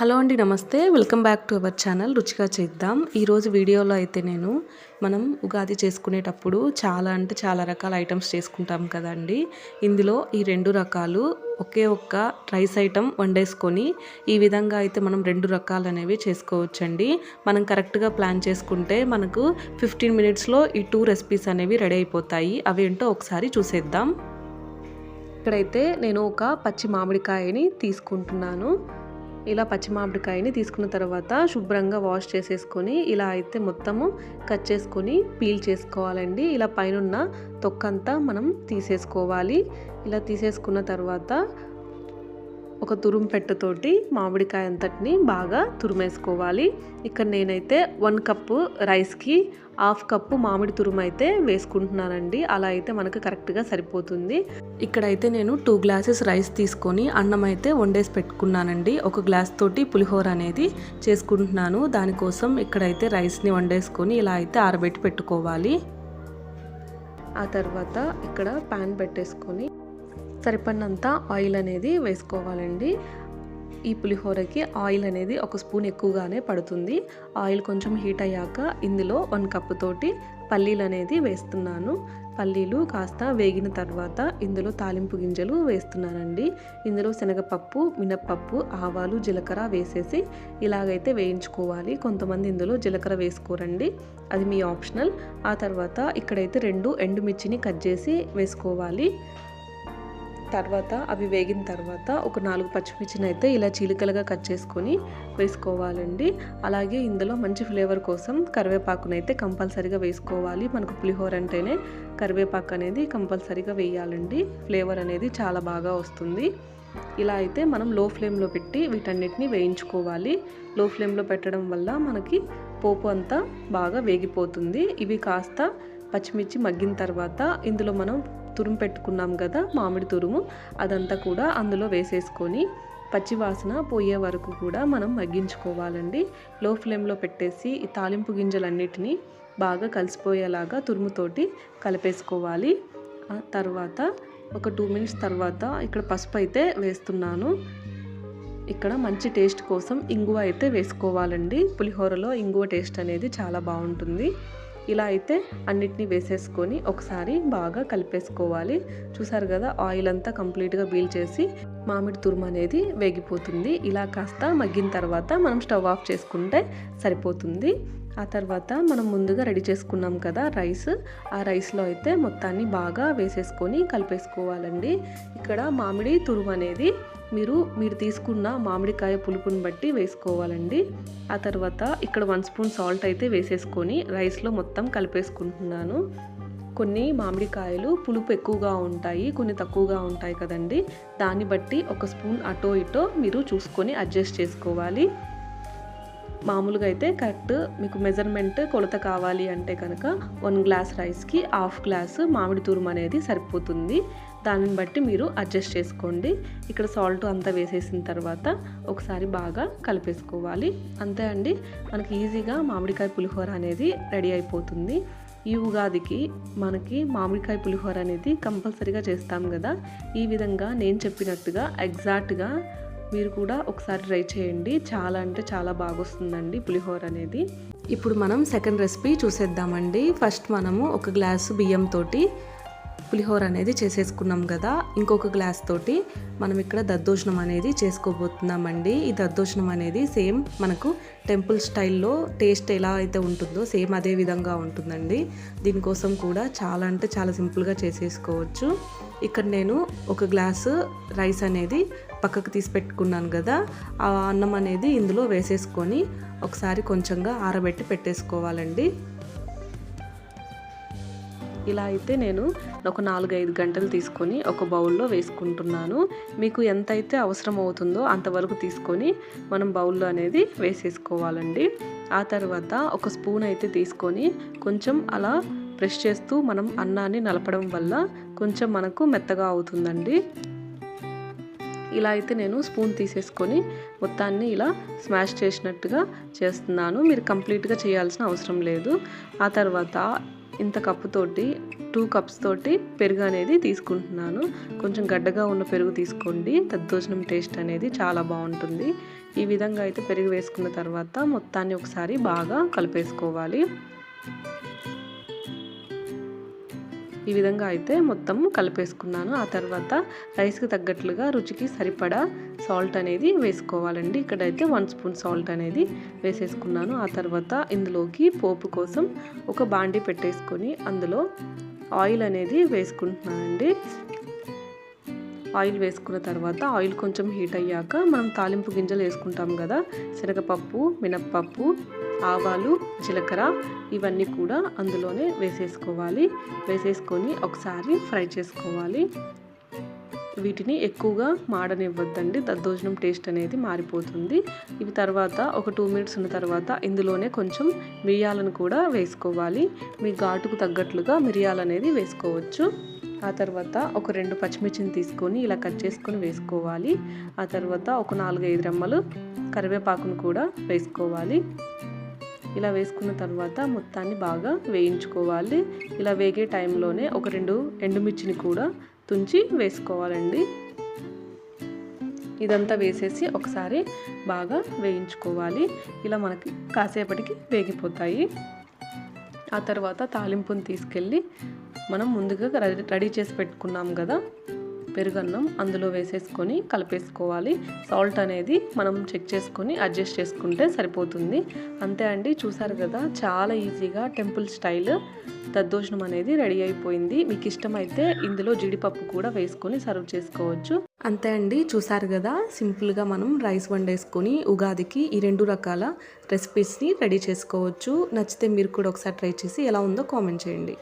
Hello అండి నమస్తే. Welcome back to our channel రుచిగా చేద్దాం. ఈరోజు వీడియోలో అయితే నేను మనం ఉగాది చేసుకునేటప్పుడు చాలా అంటే చాలా రకాల ఐటమ్స్ చేసుకుంటాం కదండి. ఇందులో ఈ రెండు రకాలు ఒకే ఒక్క రైస్ ఐటమ్ వండేసుకొని ఈ విధంగా అయితే మనం రెండు రకాలు అనేవి చేసుకోవచ్చండి. మనం కరెక్ట్గా ప్లాన్ చేసుకుంటే మనకు ఫిఫ్టీన్ మినిట్స్లో ఈ టూ రెసిపీస్ అనేవి రెడీ అయిపోతాయి. అవి ఏంటో ఒకసారి చూసేద్దాం. ఇక్కడైతే నేను ఒక పచ్చి మామిడికాయని తీసుకుంటున్నాను. ఇలా పచ్చి మామిడికాయని తీసుకున్న తర్వాత శుభ్రంగా వాష్ చేసేసుకొని ఇలా అయితే మొత్తము కట్ చేసుకొని పీల్ చేసుకోవాలండి. ఇలా పైన తొక్కంతా మనం తీసేసుకోవాలి. ఇలా తీసేసుకున్న తర్వాత ఒక తురుము పెట్టతోటి మామిడికాయ అంతటిని బాగా తురిమేసుకోవాలి. ఇక్కడ నేనైతే వన్ కప్పు రైస్కి హాఫ్ కప్పు మామిడి తురుము అయితే వేసుకుంటున్నానండి. అలా అయితే మనకు కరెక్ట్గా సరిపోతుంది. ఇక్కడైతే నేను టూ గ్లాసెస్ రైస్ తీసుకొని అన్నం అయితే వండేసి పెట్టుకున్నానండి. ఒక గ్లాస్ తోటి పులిహోర అనేది చేసుకుంటున్నాను. దానికోసం ఇక్కడైతే రైస్ని వండేసుకొని ఇలా అయితే ఆరబెట్టి పెట్టుకోవాలి. ఆ తర్వాత ఇక్కడ ప్యాన్ పెట్టేసుకొని సరిపడినంత ఆయిల్ అనేది వేసుకోవాలండి. ఈ పులిహోరకి ఆయిల్ అనేది ఒక స్పూన్ ఎక్కువగానే పడుతుంది. ఆయిల్ కొంచెం హీట్ అయ్యాక ఇందులో వన్ కప్ తోటి పల్లీలు అనేది వేస్తున్నాను. పల్లీలు కాస్త వేగిన తర్వాత ఇందులో తాలింపు గింజలు వేస్తున్నానండి. ఇందులో శనగపప్పు మినప్పప్పు ఆవాలు జీలకర్ర వేసేసి ఇలాగైతే వేయించుకోవాలి. కొంతమంది ఇందులో జీలకర్ర వేసుకోరండి. అది మీ ఆప్షనల్. ఆ తర్వాత ఇక్కడైతే రెండు ఎండుమిర్చిని కట్ చేసి వేసుకోవాలి. తర్వాత అవి వేగిన తర్వాత ఒక నాలుగు పచ్చిమిర్చిని అయితే ఇలా చీలికలుగా కట్ చేసుకొని వేసుకోవాలండి. అలాగే ఇందులో మంచి ఫ్లేవర్ కోసం కరివేపాకునైతే కంపల్సరీగా వేసుకోవాలి. మనకు పులిహోర అంటేనే కరివేపాకు అనేది కంపల్సరీగా వేయాలండి. ఫ్లేవర్ అనేది చాలా బాగా వస్తుంది. ఇలా అయితే మనం లో ఫ్లేమ్లో పెట్టి వీటన్నిటిని వేయించుకోవాలి. లో ఫ్లేమ్లో పెట్టడం వల్ల మనకి పోపు అంతా బాగా వేగిపోతుంది. ఇవి కాస్త పచ్చిమిర్చి మగ్గిన తర్వాత ఇందులో మనం తురుము పెట్టుకున్నాం కదా మామిడి తురుము అదంతా కూడా అందులో వేసేసుకొని పచ్చివాసన పోయే వరకు కూడా మనం మగ్గించుకోవాలండి. లో ఫ్లేమ్లో పెట్టేసి ఈ తాలింపు గింజలన్నిటినీ బాగా కలిసిపోయేలాగా తురుముతోటి కలిపేసుకోవాలి. ఆ తర్వాత ఒక టూ మినిట్స్ తర్వాత ఇక్కడ పసుపు అయితే వేస్తున్నాను. ఇక్కడ మంచి టేస్ట్ కోసం ఇంగువ అయితే వేసుకోవాలండి. పులిహోరలో ఇంగువ టేస్ట్ అనేది చాలా బాగుంటుంది. ఇలా అయితే అన్నిటినీ వేసేసుకొని ఒకసారి బాగా కలిపేసుకోవాలి. చూసారు కదా ఆయిల్ అంతా కంప్లీట్గా బీల్ చేసి మామిడి తురుము అనేది వేగిపోతుంది. ఇలా కాస్త మగ్గిన తర్వాత మనం స్టవ్ ఆఫ్ చేసుకుంటే సరిపోతుంది. ఆ తర్వాత మనం ముందుగా రెడీ చేసుకున్నాం కదా రైస్. ఆ రైస్లో అయితే మొత్తాన్ని బాగా వేసేసుకొని కలిపేసుకోవాలండి. ఇక్కడ మామిడి తురుము అనేది మీరు మీరు తీసుకున్న మామిడికాయ పులుపుని బట్టి వేసుకోవాలండి. ఆ తర్వాత ఇక్కడ వన్ స్పూన్ సాల్ట్ అయితే వేసేసుకొని రైస్లో మొత్తం కలిపేసుకుంటున్నాను. కొన్ని మామిడికాయలు పులుపు ఎక్కువగా ఉంటాయి కొన్ని తక్కువగా ఉంటాయి కదండి. దాన్ని బట్టి ఒక స్పూన్ అటో ఇటో మీరు చూసుకొని అడ్జస్ట్ చేసుకోవాలి. మామూలుగా అయితే కరెక్ట్ మీకు మెజర్మెంట్ కొలత కావాలి అంటే కనుక వన్ గ్లాస్ రైస్కి హాఫ్ గ్లాస్ మామిడి తురుము అనేది సరిపోతుంది. దానిని బట్టి మీరు అడ్జస్ట్ చేసుకోండి. ఇక్కడ సాల్ట్ అంతా వేసేసిన తర్వాత ఒకసారి బాగా కలిపేసుకోవాలి. అంతే అండి మనకి ఈజీగా మామిడికాయ పులిహోర అనేది రెడీ అయిపోతుంది. ఈ ఉగాదికి మనకి మామిడికాయ పులిహోర అనేది కంపల్సరీగా చేస్తాం కదా. ఈ విధంగా నేను చెప్పినట్టుగా ఎగ్జాక్ట్గా మీరు కూడా ఒకసారి ట్రై చేయండి. చాలా అంటే చాలా బాగొస్తుందండి పులిహోర అనేది. ఇప్పుడు మనం సెకండ్ రెసిపీ చూసేద్దామండి. ఫస్ట్ మనము ఒక గ్లాసు బియ్యంతో పులిహోర అనేది చేసేసుకున్నాం కదా. ఇంకొక గ్లాస్ తోటి మనం ఇక్కడ దద్దోజనం అనేది చేసుకోబోతున్నామండి. ఈ దద్దోజనం అనేది సేమ్ మనకు టెంపుల్ స్టైల్లో టేస్ట్ ఎలా అయితే ఉంటుందో సేమ్ అదే విధంగా ఉంటుందండి. దీనికోసం కూడా చాలా అంటే చాలా సింపుల్గా చేసేసుకోవచ్చు. ఇక్కడ నేను ఒక గ్లాసు రైస్ అనేది పక్కకు తీసి పెట్టుకున్నాను కదా. ఆ అన్నం అనేది ఇందులో వేసేసుకొని ఒకసారి కొంచెంగా ఆరబెట్టి పెట్టేసుకోవాలండి. ఇలా అయితే నేను ఒక నాలుగైదు గంటలు తీసుకొని ఒక బౌల్లో వేసుకుంటున్నాను. మీకు ఎంత అయితే అవసరం అవుతుందో అంతవరకు తీసుకొని మనం బౌల్లో అనేది వేసేసుకోవాలండి. ఆ తర్వాత ఒక స్పూన్ అయితే తీసుకొని కొంచెం అలా ప్రెస్ చేస్తూ మనం అన్నాన్ని నలపడం వల్ల కొంచెం మనకు మెత్తగా అవుతుందండి. ఇలా అయితే నేను స్పూన్ తీసేసుకొని మొత్తాన్ని ఇలా స్మాష్ చేసినట్టుగా చేస్తున్నాను. మీరు కంప్లీట్గా చేయాల్సిన అవసరం లేదు. ఆ తర్వాత ఇంత కప్పుతోటి టూ కప్స్ తోటి పెరుగు అనేది తీసుకుంటున్నాను. కొంచెం గడ్డగా ఉన్న పెరుగు తీసుకోండి. దద్దోజనం టేస్ట్ అనేది చాలా బాగుంటుంది. ఈ విధంగా అయితే పెరుగు వేసుకున్న తర్వాత మొత్తాన్ని ఒకసారి బాగా కలిపేసుకోవాలి. ఈ విధంగా అయితే మొత్తం కలిపేసుకున్నాను. ఆ తర్వాత రైస్కి తగ్గట్లుగా రుచికి సరిపడా సాల్ట్ అనేది వేసుకోవాలండి. ఇక్కడైతే వన్ స్పూన్ సాల్ట్ అనేది వేసేసుకున్నాను. ఆ తర్వాత ఇందులోకి పోపు కోసం ఒక బాండి పెట్టేసుకొని అందులో ఆయిల్ అనేది వేసుకుంటున్నానండి. ఆయిల్ వేసుకున్న తర్వాత ఆయిల్ కొంచెం హీట్ అయ్యాక మనం తాలింపు గింజలు వేసుకుంటాం కదా శనగపప్పు మినప్పప్పు ఆవాలు జీలకర్ర ఇవన్నీ కూడా అందులోనే వేసేసుకోవాలి. వేసేసుకొని ఒకసారి ఫ్రై చేసుకోవాలి. వీటిని ఎక్కువగా మాడనివ్వద్దండి. దద్దోజనం టేస్ట్ అనేది మారిపోతుంది. ఇవి తర్వాత ఒక టూ మినిట్స్ ఉన్న తర్వాత ఇందులోనే కొంచెం మిరియాలను కూడా వేసుకోవాలి. మీ ఘాటుకు తగ్గట్లుగా మిరియాలు అనేది వేసుకోవచ్చు. ఆ తర్వాత ఒక రెండు పచ్చిమిర్చిని తీసుకొని ఇలా కట్ చేసుకొని వేసుకోవాలి. ఆ తర్వాత ఒక నాలుగైదు రెమ్మలు కరివేపాకును కూడా వేసుకోవాలి. ఇలా వేసుకున్న తర్వాత మొత్తాన్ని బాగా వేయించుకోవాలి. ఇలా వేగే టైంలోనే ఒక రెండు ఎండుమిర్చిని కూడా తుంచి వేసుకోవాలండి. ఇదంతా వేసేసి ఒకసారి బాగా వేయించుకోవాలి. ఇలా మనకి కాసేపటికి వేగిపోతాయి. ఆ తర్వాత తాలింపుని తీసుకెళ్ళి మనం ముందుగా రెడీ చేసి పెట్టుకున్నాం కదా పెరుగన్నం అందులో వేసేసుకొని కలిపేసుకోవాలి. సాల్ట్ అనేది మనం చెక్ చేసుకొని అడ్జస్ట్ చేసుకుంటే సరిపోతుంది. అంతే అండి చూసారు కదా చాలా ఈజీగా టెంపుల్ స్టైల్ దద్దోజనం అనేది రెడీ అయిపోయింది. మీకు ఇష్టమైతే ఇందులో జీడిపప్పు కూడా వేసుకొని సర్వ్ చేసుకోవచ్చు. అంతే అండి చూసారు కదా సింపుల్గా మనం రైస్ వండేసుకొని ఉగాదికి ఈ రెండు రకాల రెసిపీస్ని రెడీ చేసుకోవచ్చు. నచ్చితే మీరు కూడా ఒకసారి ట్రై చేసి ఎలా ఉందో కామెంట్ చేయండి.